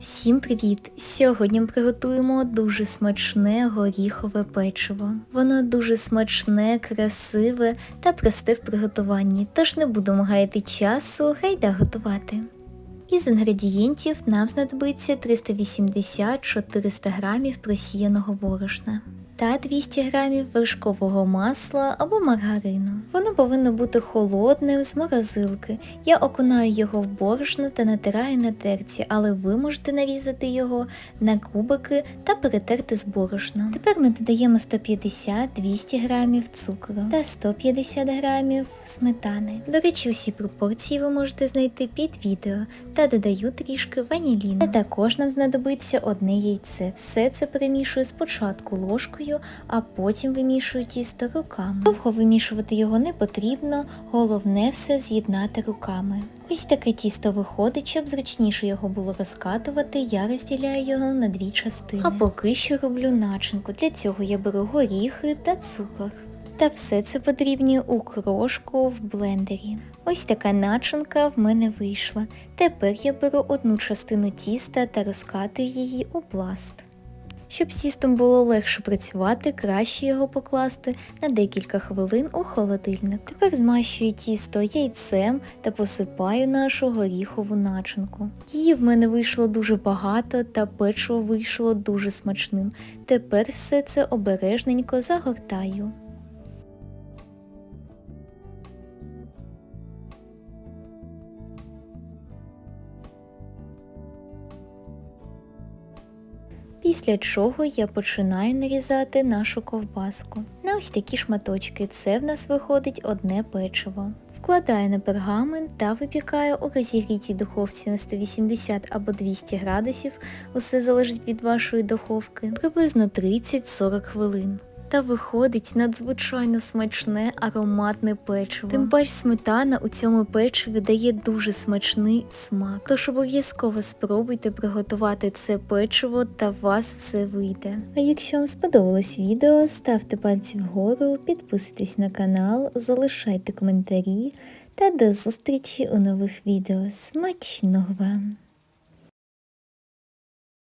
Всім привіт! Сьогодні ми приготуємо дуже смачне горіхове печиво. Воно дуже смачне, красиве та просте в приготуванні, тож не будемо гаяти часу, гайда готувати. Із інгредієнтів нам знадобиться 380-400 грамів просіяного борошна та 200 грамів вершкового масла або маргарину. Воно повинно бути холодним з морозилки. Я окунаю його в борошно та натираю на терці, але ви можете нарізати його на кубики та перетерти з борошном. Тепер ми додаємо 150-200 грамів цукру та 150 грамів сметани. До речі, усі пропорції ви можете знайти під відео та додаю трішки ваніліну. Та також нам знадобиться одне яйце. Все це перемішую спочатку ложкою, а потім вимішую тісто руками. Довго вимішувати його не потрібно, головне все з'єднати руками. Ось таке тісто виходить, щоб зручніше його було розкатувати, я розділяю його на дві частини. А поки що роблю начинку. Для цього я беру горіхи та цукор. Та все це потрібно у крошку в блендері. Ось така начинка в мене вийшла. Тепер я беру одну частину тіста та розкатую її у пласт. Щоб сістом було легше працювати, краще його покласти на декілька хвилин у холодильник. Тепер змащую тісто яйцем та посипаю нашу горіхову начинку. Її в мене вийшло дуже багато та печиво вийшло дуже смачним. Тепер все це обережненько загортаю. Після чого я починаю нарізати нашу ковбаску. На ось такі шматочки це в нас виходить одне печиво. Вкладаю на пергамент та випікаю у розігрітій духовці на 180 або 200 градусів, усе залежить від вашої духовки, приблизно 30-40 хвилин. Та виходить надзвичайно смачне ароматне печиво. Тим паче сметана у цьому печиві дає дуже смачний смак. Тож обов'язково спробуйте приготувати це печиво та вас все вийде. А якщо вам сподобалось відео, ставте пальці вгору, підписуйтесь на канал, залишайте коментарі та до зустрічі у нових відео. Смачного вам!